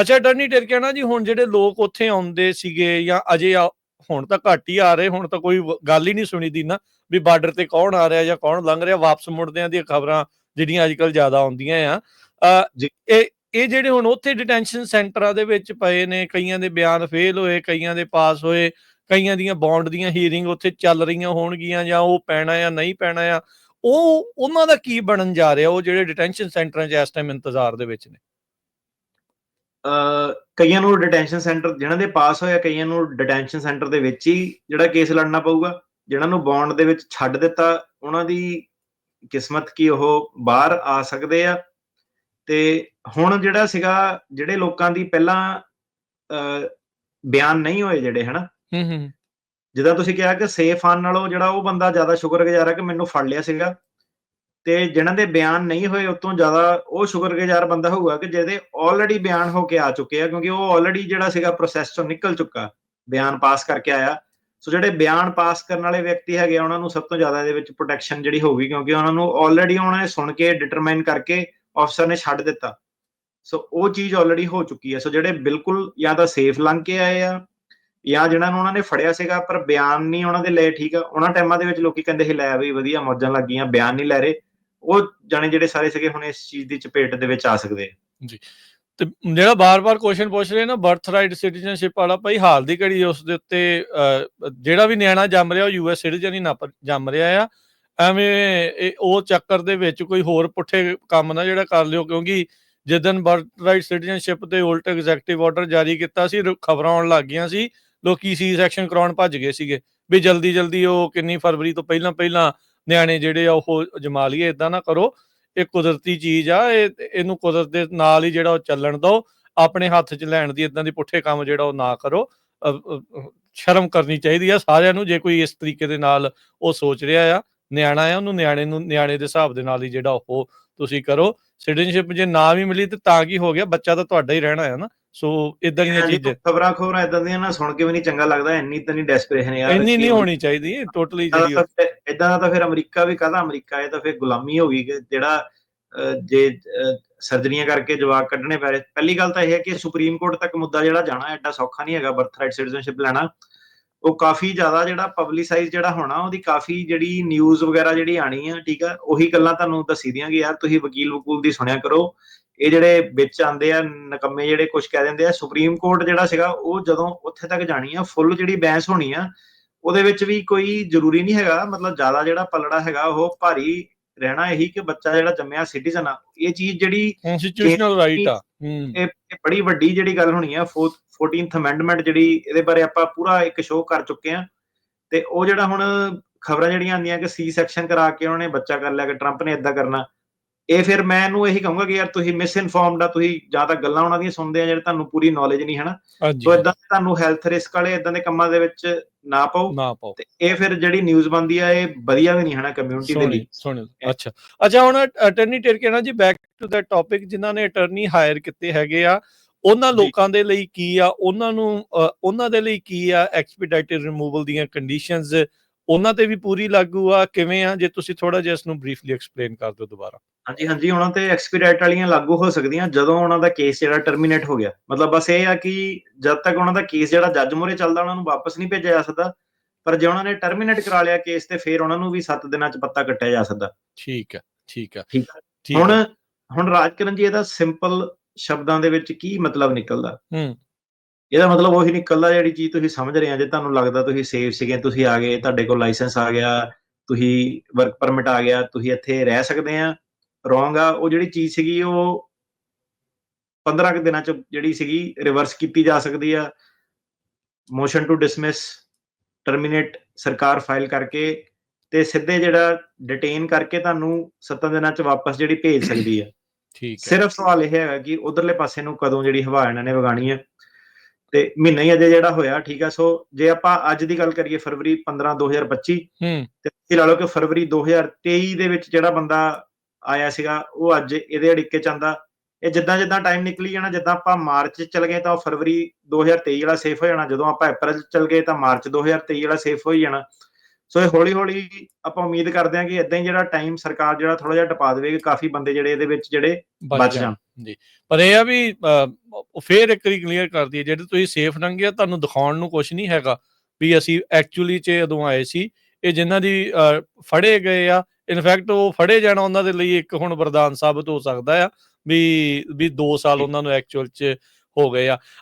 ਅੱਛਾ ਅਟਰਨੀ ਟਿਰਕਿਆਣਾ ਜੀ ਹੁਣ ਜਿਹੜੇ ਲੋਕ ਉੱਥੇ ਆਉਂਦੇ ਸੀਗੇ ਜਾਂ ਅਜੇ ਹੁਣ ਤਾਂ ਘੱਟ ਹੀ ਆ ਰਹੇ ਹੁਣ ਤਾਂ ਕੋਈ ਗੱਲ ਹੀ ਨਹੀਂ ਸੁਣੀ ਦੀ ਨਾ ਵੀ ਬਾਰਡਰ ਤੇ ਕੌਣ ਆ ਰਿਹਾ ਜਾਂ ਕੌਣ ਲੰਘ ਰਿਹਾ ਵਾਪਸ ਮੁੜਦਿਆਂ ਦੀਆਂ ਖਬਰਾਂ ਜਿਹੜੀਆਂ ਅੱਜ ਕੱਲ ਜ਼ਿਆਦਾ ਆਉਂਦੀਆਂ ਆ। ਇਹ ਇਹ ਜਿਹੜੇ ਹੁਣ ਉੱਥੇ ਡਿਟੈਂਸ਼ਨ ਸੈਂਟਰਾਂ ਦੇ ਵਿੱਚ ਪਏ ਨੇ ਕਈਆਂ ਦੇ ਬਿਆਨ ਫੇਲ ਹੋਏ ਕਈਆਂ ਦੇ ਪਾਸ ਹੋਏ ਕਈਆਂ ਦੀਆਂ ਬੌਂਡ ਦੀਆਂ ਹੀਅਰਿੰਗ ਉੱਥੇ ਚੱਲ ਰਹੀਆਂ ਹੋਣਗੀਆਂ ਜਾਂ ਉਹ ਪੈਣਾ ਜਾਂ ਨਹੀਂ ਪੈਣਾ ਆ ਉਹ ਉਹਨਾਂ ਦਾ ਕੀ ਬਣਨ ਜਾ ਰਿਹਾ ਉਹ ਜਿਹੜੇ ਡਿਟੈਂਸ਼ਨ ਸੈਂਟਰਾਂ 'ਚ ਇਸ ਟਾਈਮ ਇੰਤਜ਼ਾਰ ਦੇ ਵਿੱਚ ਨੇ ਕਈਆਂ ਨੂੰ ਡਿਟੈਂਸ਼ਨ ਸੈਂਟਰ ਜਿਹਨਾਂ ਦੇ ਪਾਸ ਹੋਇਆ ਕਈਆਂ ਨੂੰ ਡਿਟੈਂਸ਼ਨ ਸੈਂਟਰ ਦੇ ਵਿੱਚ ਹੀ ਜਿਹੜਾ ਕੇਸ ਲੜਨਾ ਪਊਗਾ। ਜਿਹਨਾਂ ਨੂੰ ਬੌਂਡ ਦੇ ਵਿੱਚ ਛੱਡ ਦਿੱਤਾ ਉਹਨਾਂ ਦੀ ਕਿਸਮਤ ਕੀ ਉਹ ਬਾਹਰ ਆ ਸਕਦੇ ਆ। ਤੇ ਹੁਣ ਜਿਹੜਾ ਸੀਗਾ ਜਿਹੜੇ ਲੋਕਾਂ ਦੀ ਪਹਿਲਾਂ ਬਿਆਨ ਨਹੀਂ ਹੋਏ ਜਿਹੜੇ ਹਨਾ? ਹੂੰ ਹੂੰ। ਜਿੱਦਾਂ ਤੁਸੀਂ ਕਿਹਾ ਕਿ ਸੇਫ ਆਨ ਨਾਲੋਂ ਜਿਹੜਾ ਉਹ ਬੰਦਾ ਜ਼ਿਆਦਾ ਸ਼ੁਕਰਗੁਜ਼ਾਰ ਹੈ ਕਿ ਮੈਨੂੰ ਫੜ ਲਿਆ ਸੀਗਾ। ਤੇ ਜਿਹਨਾਂ ਦੇ ਬਿਆਨ ਨਹੀਂ ਹੋਏ ਉਤੋਂ ਜ਼ਿਆਦਾ ਉਹ ਸ਼ੁਕਰਗੁਜ਼ਾਰ ਬੰਦਾ ਹੋਊਗਾ ਕਿ ਜਿਹਦੇ ਆਲਰੇਡੀ ਬਿਆਨ ਹੋ ਕੇ ਆ ਚੁੱਕੇ ਆ ਕਿਉਂਕਿ ਉਹ ਆਲਰੇਡੀ ਜਿਹੜਾ ਸੀਗਾ ਪ੍ਰੋਸੈਸ ਚੋਂ ਨਿਕਲ ਚੁੱਕਾ ਬਿਆਨ ਪਾਸ ਕਰਕੇ ਆਇਆ। ਸੋ ਜਿਹੜੇ ਬਿਆਨ ਪਾਸ ਕਰਨ ਵਾਲੇ ਵਿਅਕਤੀ ਹੈਗੇ ਆ, ਉਹਨਾਂ ਨੂੰ ਸਭ ਤੋਂ ਜ਼ਿਆਦਾ ਇਹਦੇ ਵਿੱਚ ਪ੍ਰੋਟੈਕਸ਼ਨ ਜਿਹੜੀ ਹੋਊਗੀ ਕਿਉਂਕਿ ਉਹਨਾਂ ਨੂੰ ਆਲਰੇਡੀ ਉਹਨਾਂ ਨੇ ਸੁਣ ਕੇ ਡਿਟਰਮਾਈਨ ਕਰਕੇ ਅਫਸਰ ਨੇ ਛੱਡ ਦਿੱਤਾ। ਸੋ ਉਹ ਚੀਜ਼ ਆਲਰੇਡੀ ਹੋ ਚੁੱਕੀ ਹੈ ਸੋ ਜਿਹੜੇ ਬਿਲਕੁਲ ਜਾਂ ਤਾਂ ਸੇਫ ਲੰਘ ਕੇ ਆਏ ਆ ਜਾਂ ਜਿਹਨਾਂ ਨੂੰ ਉਹਨਾਂ ਨੇ ਫੜਿਆ ਸੀਗਾ ਪਰ ਬਿਆਨ ਨਹੀਂ ਉਹਨਾਂ ਦੇ ਲਏ ਠੀਕ ਆ ਉਹਨਾਂ ਟਾਈਮਾਂ ਦੇ ਵਿੱਚ ਲੋਕੀ ਕਹਿੰਦੇ ਸੀ ਲੈ ਵੀ ਵਧੀਆ ਮੌਜਾਂ ਲੱਗੀਆਂ ਬਿਆਨ ਨਹੀਂ ਲੈ ਰਹੇ। ਉਹ ਜਾਣੇ ਜਿਹੜੇ ਸਾਰੇ ਸੀਗੇ ਹੁਣ ਇਸ ਚੀਜ਼ ਦੀ ਚਪੇਟ ਦੇ ਵਿੱਚ ਆ ਸਕਦੇ ਆ। ਤੇ ਜਿਹੜਾ ਬਾਰ-ਬਾਰ ਕੁਐਸਚਨ ਪੁੱਛ ਰਹੇ ਨਾ ਬਰਥ ਰਾਈਟ ਸਿਟੀਜ਼ਨਸ਼ਿਪ ਵਾਲਾ ਭਾਈ, ਹਾਲ ਦੀ ਘੜੀ ਉਸ ਦੇ ਉੱਤੇ ਜਿਹੜਾ ਵੀ ਨਿਆਣਾ ਜੰਮ ਰਿਹਾ, ਉਹ ਯੂਐਸ ਸਿਟੀਜ਼ਨ ਹੀ ਨਾ ਜੰਮ ਰਿਹਾ ਆ। ਐਵੇਂ ਉਹ ਚੱਕਰ ਦੇ ਵਿੱਚ ਕੋਈ ਹੋਰ ਪੁੱਠੇ ਕੰਮ ਨਾ ਜਿਹੜਾ ਕਰ ਲਿਓ, ਕਿਉਂਕਿ ਜਿੱਦਨ ਬਰਥ ਰਾਈਟ ਸਿਟੀਜ਼ਨਸ਼ਿਪ ਤੇ ਉਲਟ ਐਗਜ਼ੈਕਟਿਵ ਆਰਡਰ ਜਾਰੀ ਕੀਤਾ ਸੀ ਖਬਰਾਂ ਆਉਣ ਲੱਗ ਗਈਆਂ ਸੀ, ਲੋਕੀ ਸੀ ਸੈਕਸ਼ਨ ਕਰਾਉਣ ਭੱਜ ਗਏ ਸੀਗੇ। ਵੀ ਜਲਦੀ ਜਲਦੀ ਉਹ ਕਿੰਨੀ ਫਰਵਰੀ ਤੋਂ ਪਹਿਲਾਂ ਪਹਿਲਾਂ ਨਿਆਣੇ ਜਿਹੜੇ ਆ ਉਹ ਜਮਾ ਲਈਏ ਇਦਾਂ ਨਾ ਕਰੋ ਇਹ ਕੁਦਰਤੀ ਚੀਜ਼ ਆ ਇਹ ਇਹਨੂੰ ਕੁਦਰਤ ਦੇ ਨਾਲ ਹੀ ਜਿਹੜਾ ਉਹ ਚੱਲਣ ਦਿਓ ਆਪਣੇ ਹੱਥ 'ਚ ਲੈਣ ਦੀ ਇਦਾਂ ਦੀ ਪੁੱਠੇ ਕੰਮ ਜਿਹੜਾ ਉਹ ਨਾ ਕਰੋ ਅ, ਸ਼ਰਮ ਕਰਨੀ ਚਾਹੀਦੀ ਆ ਸਾਰਿਆਂ ਨੂੰ ਜੇ ਕੋਈ ਇਸ ਤਰੀਕੇ ਦੇ ਨਾਲ ਉਹ ਸੋਚ ਰਿਹਾ ਆ ਨਿਆਣਾ ਆ ਉਹਨੂੰ ਨਿਆਣੇ ਨੂੰ ਨਿਆਣੇ ਦੇ ਹਿਸਾਬ ਦੇ ਨਾਲ ਹੀ ਜਿਹੜਾ ਉਹ ਤੁਸੀਂ ਕਰੋ ਸਿਟੀਜ਼ਨਸ਼ਿਪ ਜੇ ਨਾ ਵੀ ਮਿਲੀ ਤੇ ਤਾਂ ਕੀ ਹੋ ਗਿਆ ਬੱਚਾ ਤਾਂ ਤੁਹਾਡਾ ਹੀ ਰਹਿਣਾ ਹੈ ਨਾ। ਸੋ ਇਦਾਂ ਦੀਆਂ ਚੀਜ਼ਾਂ। ਖਬਰਾਂ ਖਬਰਾਂ ਇਦਾਂ ਦੀਆਂ ਨਾ ਸੁਣ ਕੇ ਵੀ ਨਹੀਂ ਚੰਗਾ ਲੱਗਦਾ ਇੰਨੀ ਤਾਂ ਨਹੀਂ ਡੈਸਪਰੇਸ਼ਨ ਯਾਰ ਇੰਨੀ ਨਹੀਂ ਹੋਣੀ ਚਾਹੀਦੀ ਟੋਟਲੀ ਜਿਹੜੀ ਇਦਾਂ ਦਾ ਤਾਂ ਫਿਰ ਅਮਰੀਕਾ ਵੀ ਕਾਹਦਾ ਅਮਰੀਕਾ ਇਹ ਤਾਂ ਫਿਰ ਗੁਲਾਮੀ ਹੋ ਗਈ ਜਿਹੜਾ ਜੇ ਸਰਜਰੀਆਂ ਕਰਕੇ ਜਵਾਬ ਕੱਢਣੇ ਪੈ ਰਹੇ। ਪਹਿਲੀ ਗੱਲ ਤਾਂ ਇਹ ਹੈ ਕਿ ਸੁਪਰੀਮ ਕੋਰਟ ਤੱਕ ਮੁੱਦਾ ਜਿਹੜਾ ਜਾਣਾ ਐਡਾ ਸੌਖਾ ਨਹੀਂ ਹੈਗਾ ਬਰਥ ਰਾਈਟ ਸਿਟੀਜ਼ਨਸ਼ਿਪ ਲੈਣਾ। ਉਹ ਕਾਫੀ ਜ਼ਿਆਦਾ ਜਿਹੜਾ ਪਬਲਿਸਾਈਜ਼ ਜਿਹੜਾ ਹੋਣਾ ਉਹਦੀ ਕਾਫੀ ਜਿਹੜੀ ਨਿਊਜ਼ ਵਗੈਰਾ ਜਿਹੜੀ ਆਣੀ ਆ ਠੀਕ ਆ ਉਹੀ ਗੱਲਾਂ ਤੁਹਾਨੂੰ ਦੱਸੀ ਦੀਆਂ ਕਿ ਯਾਰ ਤੁਸੀਂ ਵਕੀਲ ਵਕੂਲ ਦੀ ਸੁਣਿਆ ਕਰੋ। ਇਹ ਜਿਹੜੇ ਵਿੱਚ ਆਂਦੇ ਆ ਨਕੰਮੇ ਜਿਹੜੇ ਕੁਝ ਕਹਿ ਦਿੰਦੇ ਆ ਸੁਪਰੀਮ ਕੋਰਟ ਜਿਹੜਾ ਸੀਗਾ ਉਹ ਜਦੋਂ ਉੱਥੇ ਤੱਕ ਜਾਣੀ ਆ ਫੁੱਲ ਜਿਹੜੀ ਬਹਿਸ ਹੋਣੀ ਆ ਉਹਦੇ ਵਿੱਚ ਵੀ ਕੋਈ ਜ਼ਰੂਰੀ ਨਹੀਂ ਹੈਗਾ ਮਤਲਬ ਜ਼ਿਆਦਾ ਜਿਹੜਾ ਪਲੜਾ ਹੈਗਾ ਉਹ ਭਾਰੀ ਰਹਿਣਾ ਇਹੀ ਕਿ ਬੱਚਾ ਜਿਹੜਾ ਜੰਮਿਆ ਸਿਟੀਜ਼ਨ ਆ। ਇਹ ਚੀਜ਼ ਜਿਹੜੀ ਕਨਸਟੀਟਿਊਸ਼ਨਲ ਰਾਈਟ ਆ। ਇਹ ਬੜੀ ਵੱਡੀ ਜਿਹੜੀ ਗੱਲ ਹੋਣੀ ਆ 14th ਅਮੈਂਡਮੈਂਟ ਜਿਹੜੀ ਇਹਦੇ ਬਾਰੇ ਆਪਾਂ ਪੂਰਾ ਇੱਕ ਸ਼ੋਅ ਕਰ ਚੁੱਕੇ ਆ ਤੇ ਉਹ ਜਿਹੜਾ ਹੁਣ ਖਬਰਾਂ ਜਿਹੜੀਆਂ ਆਉਂਦੀਆਂ ਕਿ ਸੀ ਸੈਕਸ਼ਨ ਕਰਾ ਕੇ ਉਹਨਾਂ ਨੇ ਬੱਚਾ ਕਰ ਲਿਆ ਕਿ ਟਰੰਪ ਨੇ ਇਦਾਂ ਕਰਨਾ। ਇਹ ਫਿਰ ਮੈਂ ਇਹਨੂੰ ਇਹੀ ਕਹੂੰਗਾ ਕਿ ਯਾਰ ਤੁਸੀਂ ਮਿਸ ਇਨਫੋਰਮਡ ਆ ਤੁਸੀਂ ਜਾਂ ਤਾਂ ਗੱਲਾਂ ਉਹਨਾਂ ਦੀਆਂ ਸੁਣਦੇ ਆ ਜਿਹੜੇ ਤੁਹਾਨੂੰ ਪੂਰੀ ਨੌਲੇਜ ਨਹੀਂ ਹਨਾ? ਸੋ ਇਦਾਂ ਤੁਹਾਨੂੰ ਹੈਲਥ ਰਿਸਕ ਵਾਲੇ ਇਦਾਂ ਦੇ ਕੰਮਾਂ ਦੇ ਵਿੱਚ ਨਾ ਪਾਓ। ਤੇ ਇਹ ਫਿਰ ਜਿਹੜੀ ਨਿਊਜ਼ ਬੰਦੀ ਆ ਇਹ ਵਧੀਆ ਵੀ ਨਹੀਂ ਹਨਾ ਕਮਿਊਨਿਟੀ ਦੇ ਲਈ। ਸੁਣੀ ਅੱਛਾ। ਅੱਛਾ ਹੁਣ ਅਟਰਨੀ ਟਿਰਕੇਨਾ ਜੀ ਬੈਕ ਟੂ ਦਾ ਟੌਪਿਕ ਜਿਨ੍ਹਾਂ ਨੇ ਅਟਰਨੀ ਹਾਇਰ ਕੀਤੇ ਹੈਗੇ ਆ। ਉਹਨਾਂ। ਲੋਕਾਂ ਦੇ ਲਈ ਕੀ ਆ? ਉਹਨਾਂ ਨੂੰ ਉਹਨਾਂ ਦੇ ਲਈ ਕੀ ਆ ਐਕਸਪੀਡਾਈਟਡ ਰਿਮੂਵਲ ਦੀਆਂ ਕੰਡੀਸ਼ਨਸ ਉਹਨਾਂ ਤੇ ਵੀ ਪੂਰੀ ਲਾਗੂ ਆ? ਕਿਵੇਂ ਆ? ਜੇ ਤੁਸੀਂ ਥੋੜਾ ਜਿਹਾ ਇਸ ਨੂੰ ਬਰੀਫਲੀ ਐਕਸਪਲੇਨ ਕਰ ਦਿਓ ਦੁਬਾਰਾ। ਹਾਂਜੀ ਹਾਂਜੀ ਉਹਨਾਂ ਤੇ ਐਕਸਪੀਡਾਈਟ ਵਾਲੀਆਂ ਲਾਗੂ ਹੋ ਸਕਦੀਆਂ ਜਦੋਂ ਉਹਨਾਂ ਦਾ ਕੇਸ ਜਿਹੜਾ ਟਰਮੀਨੇਟ ਹੋ ਗਿਆ। ਮਤਲਬ ਬਸ ਇਹ ਆ ਕਿ ਜਦ ਤੱਕ ਉਹਨਾਂ ਦਾ ਕੇਸ ਜਿਹੜਾ ਜੱਜ ਮੋਰੇ ਚੱਲਦਾ ਉਹਨਾਂ ਨੂੰ ਵਾਪਸ ਨਹੀਂ ਭੇਜਿਆ ਜਾ ਸਕਦਾ। ਪਰ ਜੇ ਉਹਨਾਂ ਨੇ ਟਰਮੀਨੇਟ ਕਰਾ ਲਿਆ ਕੇਸ ਤੇ ਫਿਰ ਉਹਨਾਂ ਨੂੰ ਵੀ 7 ਦਿਨਾਂ ਚ ਪੱਤਾ ਕੱਟਿਆ ਜਾ ਸਕਦਾ। ਠੀਕ ਹੈ ਠੀਕ ਹੈ ਹੁਣ ਹੁਣ ਰਾਜਕਰਨ ਜੀ ਇਹਦਾ ਸਿੰਪਲ ਸ਼ਬਦਾਂ ਦੇ ਵਿੱਚ ਕੀ ਮਤਲਬ ਨਿਕਲਦਾ? ਹੂੰ। ਇਹਦਾ ਮਤਲਬ ਉਹੀ ਨਿਕਲਦਾ ਜਿਹੜੀ ਚੀਜ਼ ਤੁਸੀਂ ਸਮਝ ਰਹੇ ਆ ਜੇ ਤੁਹਾਨੂੰ ਲੱਗਦਾ ਤੁਸੀਂ ਸੇਫ ਸੀਗੇ ਤੁਸੀਂ ਆ ਗਏ ਤੁਹਾਡੇ ਕੋਲ ਲਾਇਸੈਂਸ ਆ ਗਿਆ ਤੁਸੀਂ ਵਰਕ ਪਰਮਿਟ ਆ ਗਿਆ ਤੁਸੀਂ ਇੱਥੇ ਰਹਿ ਸਕਦੇ ਆ ਰੋਂਗ ਆ ਉਹ ਜਿਹੜੀ ਚੀਜ਼ ਸੀਗੀ ਉਹ 15 ਕੁ ਦਿਨਾਂ ਚ ਜਿਹੜੀ ਸੀਗੀ ਰਿਵਰਸ ਕੀਤੀ ਜਾ ਸਕਦੀ ਆ। ਮੋਸ਼ਨ ਟੂ ਡਿਸਮਿਸ ਟਰਮੀਨੇਟ ਸਰਕਾਰ ਫਾਈਲ ਕਰਕੇ ਤੇ ਸਿੱਧੇ ਜਿਹੜਾ ਡਿਟੇਨ ਕਰਕੇ ਤੁਹਾਨੂੰ 7 ਦਿਨਾਂ ਚ ਵਾਪਸ ਜਿਹੜੀ ਭੇਜ ਸਕਦੀ ਆ। ਠੀਕ ਹੈ। ਸਿਰਫ ਸਵਾਲ ਇਹ ਹੈਗਾ ਕਿ ਉਧਰਲੇ ਪਾਸੇ ਨੂੰ ਕਦੋਂ ਜਿਹੜੀ ਹਵਾ ਇਹਨਾਂ ਨੇ ਵਗਾਣੀ ਹੈ ਤੇ ਮਹੀਨਾ ਹੀ ਅਜੇ ਜਿਹੜਾ ਹੋਇਆ ਠੀਕ ਹੈ ਸੋ ਜੇ ਆਪਾਂ ਅੱਜ ਦੀ ਗੱਲ ਕਰੀਏ ਫਰਵਰੀ 15 2025 ਹੂੰ। ਤੇ ਤੁਸੀਂ ਲਾ ਲਓ ਕਿ ਫਰਵਰੀ 2023 ਦੇ ਵਿੱਚ ਜਿਹੜਾ ਬੰਦਾ ਆਇਆ ਸੀਗਾ ਉਹ ਅੱਜ ਇਹਦੇ ਅੜਿੱਕੇ ਚ ਆਂਦਾ ਇਹ ਜਿੱਦਾਂ ਜਿੱਦਾਂ ਟਾਈਮ ਨਿਕਲੀ ਜਾਣਾ ਜਿੱਦਾਂ ਆਪਾਂ ਮਾਰਚ ਚ ਚਲ ਗਏ ਤਾਂ ਉਹ ਫਰਵਰੀ 2023 ਵਾਲਾ ਸੇਫ ਹੋ ਜਾਣਾ। ਜਦੋਂ ਆਪਾਂ ਅਪ੍ਰੈਲ ਚ ਚਲ ਗਏ ਤਾਂ ਮਾਰਚ 2023 ਵਾਲਾ ਸੇਫ ਹੋ ਹੀ ਜਾਣਾ। ਸੋ ਇਹ ਹੌਲੀ ਹੌਲੀ ਆਪਾਂ ਉਮੀਦ ਕਰਦੇ ਹਾਂ ਕਿ ਇਦਾਂ ਹੀ ਜਿਹੜਾ ਟਾਈਮ ਸਰਕਾਰ ਜਿਹੜਾ ਥੋੜਾ ਜਿਹਾ ਟਪਾ ਦੇਵੇਗੀ ਕਾਫੀ ਬੰਦੇ ਜਿਹੜੇ ਇਹਦੇ ਵਿੱਚ ਜਿਹੜੇ ਬਚ ਜਾਣ। ਪਰ ਇਹ ਆ ਵੀ ਫੇਰ ਇੱਕ ਵਾਰੀ ਕਲੀਅਰ ਕਰਦੀ ਹੈ ਜਿਹੜੇ ਤੁਸੀਂ ਸੇਫ ਲੰਘੇ ਆ ਤੁਹਾਨੂੰ ਦਿਖਾਉਣ ਨੂੰ ਕੁਝ ਨਹੀਂ ਹੈਗਾ ਵੀ ਅਸੀਂ ਐਕਚੁਅਲੀ ਚ ਉਦੋਂ ਆਏ ਸੀ। ਇਹ ਜਿਨ੍ਹਾਂ ਦੀ ਫੜੇ ਗਏ ਆ ਇਨਫੈਕਟ ਉਹ ਫੜੇ ਜਾਣਾ ਉਹਨਾਂ ਦੇ ਲਈ ਇੱਕ ਹੁਣ ਵਰਦਾਨ ਸਾਬਤ ਹੋ ਸਕਦਾ ਆ ਵੀ ਵੀ 2 ਸਾਲ ਉਹਨਾਂ ਨੂੰ ਐਕਚੁਅਲ ਚ ਹੋ ਗਏ ਆ।